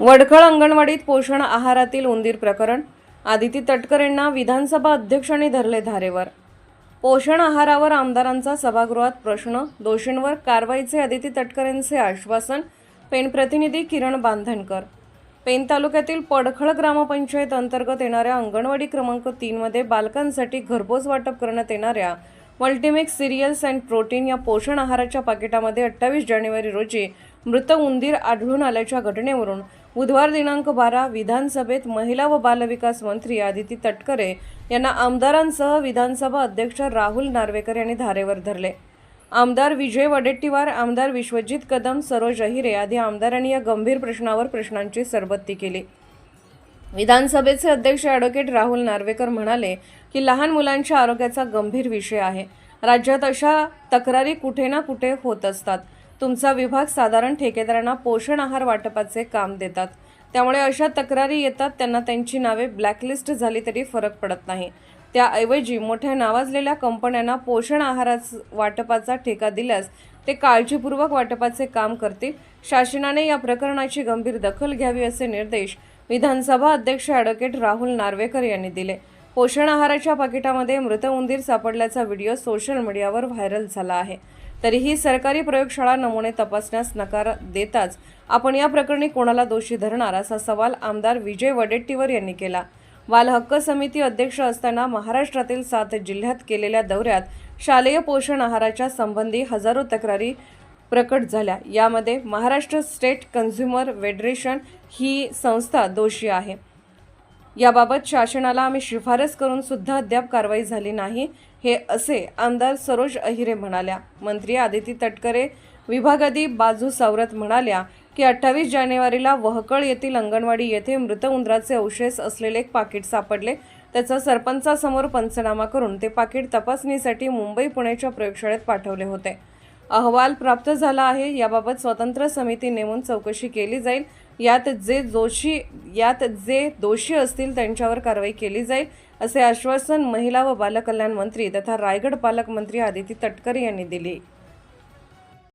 वडखळ अंगणवाडीत पोषण आहारातील उंदीर प्रकरण आदिती तटकरेंना विधानसभा अध्यक्षांनी धरले धारेवर. पोषण आहारावर आमदारांचा सभागृहात प्रश्न दोषींवर कारवाईचे आदिती तटकरेंचे आश्वासन पेन प्रतिनिधी किरण बांधणकर. पेन तालुक्यातील पडखळ ग्रामपंचायत अंतर्गत येणाऱ्या अंगणवाडी क्रमांक तीनमध्ये बालकांसाठी घरपोच वाटप करण्यात येणाऱ्या मल्टीमिक्स सिरियल्स अँड प्रोटीन या पोषण आहाराच्या पाकिटामध्ये अठ्ठावीस जानेवारी रोजी मृत उंदीर आढळून आल्याच्या घटनेवरून बुधवार दिनांक बारा विधानसभेत महिला व बालविकास मंत्री आदिती तटकरे यांना आमदारांसह विधानसभा अध्यक्ष राहुल नार्वेकर यांनी धारेवर धरले. आमदार विजय वडेट्टीवार आमदार विश्वजित कदम सरोज अहिरे आदी आमदारांनी या गंभीर प्रश्नावर प्रश्नांची सरबत्ती केली. विधानसभेचे अध्यक्ष ॲडव्होकेट राहुल नार्वेकर म्हणाले की लहान मुलांच्या आरोग्याचा गंभीर विषय आहे. राज्यात अशा तक्रारी कुठे ना कुठे होत असतात. तुमचा विभाग साधारण ठेकेदारांना पोषण आहार वाटपाचे काम देतात. त्यामुळे अशा तक्रारी येतात त्यांना त्यांची नावे ब्लॅकलिस्ट झाली तरी फरक पडत नाही. त्याऐवजी मोठ्या नावाजलेल्या कंपन्यांना पोषण आहाराच वाटपाचा ठेका दिल्यास ते काळजीपूर्वक वाटपाचे काम करतील. शासनाने या प्रकरणाची गंभीर दखल घ्यावी असे निर्देश विधानसभा अध्यक्ष ॲडव्होकेट राहुल नार्वेकर यांनी दिले. पोषण आहाराच्या पाकिटामध्ये मृत उंदीर सापडल्याचा व्हिडिओ सोशल मीडियावर व्हायरल झाला आहे. तरीही सरकारी प्रयोगशाळा नमुने तपासण्यास नकार देताच आपण या प्रकरणी कोणाला दोषी धरणार असा सवाल आमदार विजय वडेट्टीवर यांनी केला. बाल हक्क समिती अध्यक्ष असताना महाराष्ट्रातील सात जिल्ह्यात केलेल्या दौऱ्यात शालेय पोषण आहाराच्या संबंधी हजारो तक्रारी प्रकट झाल्या. यामध्ये महाराष्ट्र स्टेट कन्झ्युमर फेडरेशन ही संस्था दोषी आहे. याबाबत शासनाला आम्ही शिफारस करून सुद्धा अद्याप कारवाई झाली नाही. हे असे आमदार सरोज अहिरे म्हणाल्या. मंत्री आदिती तटकरे विभागाधी बाजू सावरत म्हणाल्या की अठ्ठावीस जानेवारीला वहकळ येथील अंगणवाडी येथे मृत उंदराचे अवशेष असलेले एक पाकिट सापडले. त्याचा सरपंचासमोर पंचनामा करून ते पाकिट तपासणीसाठी मुंबई पुण्याच्या प्रयोगशाळेत पाठवले होते. अहवाल प्राप्त झाला आहे. याबाबत स्वतंत्र समिती नेमून चौकशी केली जाईल. यात जे दोषी यात जे दोषी असतील त्यांच्यावर कारवाई केली जाईल असे आश्वासन महिला व बालकल्याण मंत्री तथा रायगड पालकमंत्री आदिती तटकरे यांनी दिली.